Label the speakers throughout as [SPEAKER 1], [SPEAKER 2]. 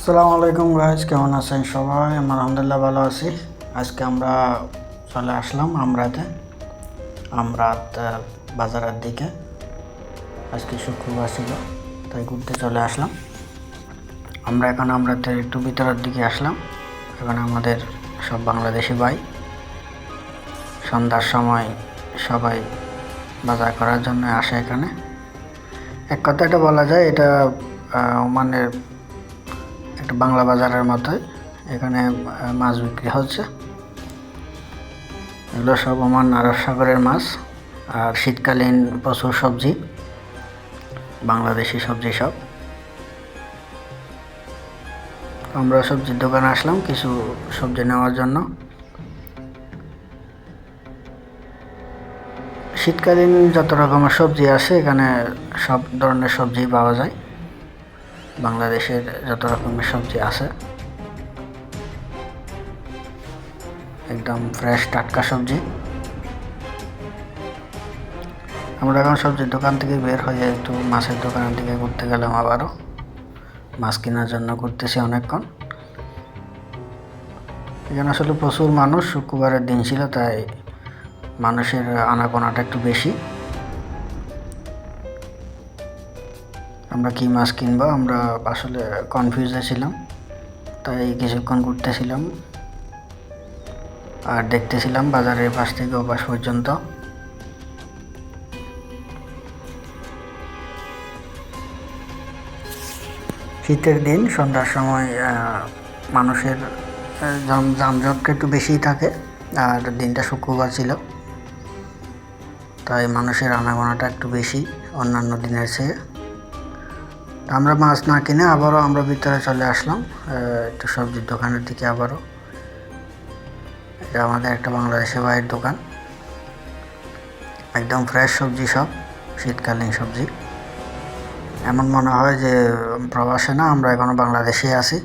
[SPEAKER 1] আসসালামু আলাইকুম গাইজ কেমন আছেন সবাই? আমরা আলহামদুলিল্লাহ ভালো আছি। আজকে আমরা চলে আসলাম আমরাতে, আমরাত বাজারের দিকে। আজকে শুক্রবার ছিল, তাই ঘুরতে চলে আসলাম। আমরা এখন আমরাতে একটু ভিতরের দিকে আসলাম। এখানে আমাদের সব বাংলাদেশি ভাই। সন্ধ্যার সময় সবাই বাজার করার জন্য আসে এখানে। এক কথা এটা বলা যায়, এটা ওমানের একটা বাংলা বাজারের মতোই এখানে মাছ বিক্রি হচ্ছে। এগুলো সব আমার আরব সাগরের মাছ, আর শীতকালীন প্রচুর সবজি, বাংলাদেশি সবজি সব। আমরা সবজির দোকানে আসলাম কিছু সবজি নেওয়ার জন্য। শীতকালীন যত রকমের সবজি আছে এখানে সব ধরনের সবজি পাওয়া যায়। বাংলাদেশের যত রকমের সবজি আছে, একদম ফ্রেশ টাটকা সবজি। আমরা এখন সবজির দোকান থেকে বের হয়ে একটু মাছের দোকানের দিকে ঘুরতে গেলাম আবারও। মাছ কেনার জন্য ঘুরতেছি অনেকক্ষণ। এখানে আসলে প্রচুর মানুষ, শুক্রবারের দিন ছিল, তাই মানুষের আনাগোনাটা একটু বেশি। আমরা কি মাছ কিনবো? আমরা আসলে কনফিউজে ছিলাম, তাই কিছুক্ষণ ঘুরতেছিলাম আর দেখতেছিলাম বাজারের পাশ থেকে ওপাশ পর্যন্ত। শীতের দিন, সন্ধ্যার সময় মানুষের যানজটটা একটু বেশিই থাকে আর দিনটা শুক্রবার ছিল। তাই মানুষের আনাগোনাটা একটু বেশি অন্যান্য দিনের চেয়ে। আমরা মাছ না কিনে আবারও আমরা ভিতরে চলে আসলাম একটু সবজির দোকানের দিকে আবারও। এটা আমাদের একটা বাংলাদেশি বাইরের দোকান। একদম ফ্রেশ সবজি সব, শীতকালীন সবজি। এমন মনে হয় যে প্রবাসে না, আমরা এখনও বাংলাদেশেই আছি।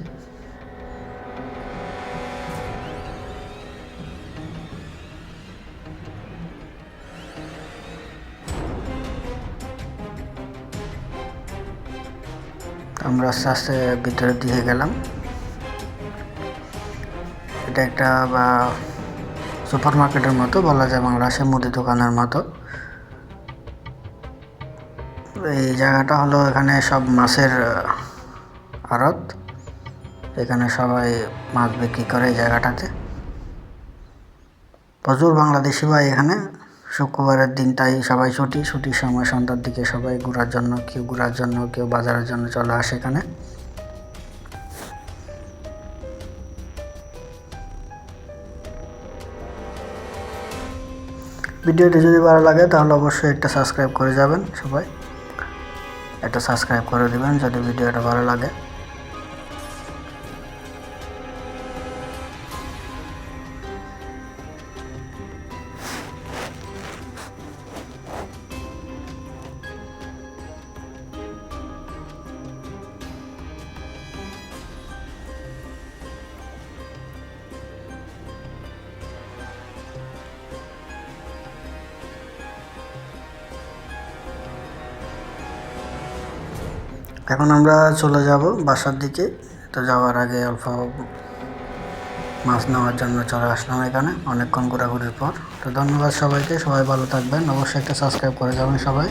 [SPEAKER 1] আমরা আস্তে আস্তে ভিতরের দিকে গেলাম। এটা একটা, বা সুপার মার্কেটের মতো বলা যায় বাংলাদেশের মুদি দোকানের মতো। এই জায়গাটা হলো এখানে সব মাছের আড়ত। এখানে সবাই মাছ বিক্রি করে এই জায়গাটাতে। প্রচুর বাংলাদেশি ভাই এখানে। শুক্রবারের দিনটাই সবাই ছুটি, ছুটির সময় সন্ধ্যার দিকে সবাই ঘোরার জন্য, কেউ ঘোরার জন্য, কেউ বাজারের জন্য চলে আসে এখানে। ভিডিওটি যদি ভালো লাগে তাহলে অবশ্যই একটা সাবস্ক্রাইব করে যাবেন সবাই। একটা সাবস্ক্রাইব করে দিবেন যদি ভিডিওটা ভালো লাগে। এখন আমরা চলে যাব বাসার দিকে। তো যাওয়ার আগে অল্প মাছ নেওয়ার জন্য চলে আসলাম এখানে, অনেকক্ষণ ঘোরাঘুরির পর। তো ধন্যবাদ সবাইকে, সবাই ভালো থাকবেন। অবশ্যই একটা সাবস্ক্রাইব করে যাবেন সবাই।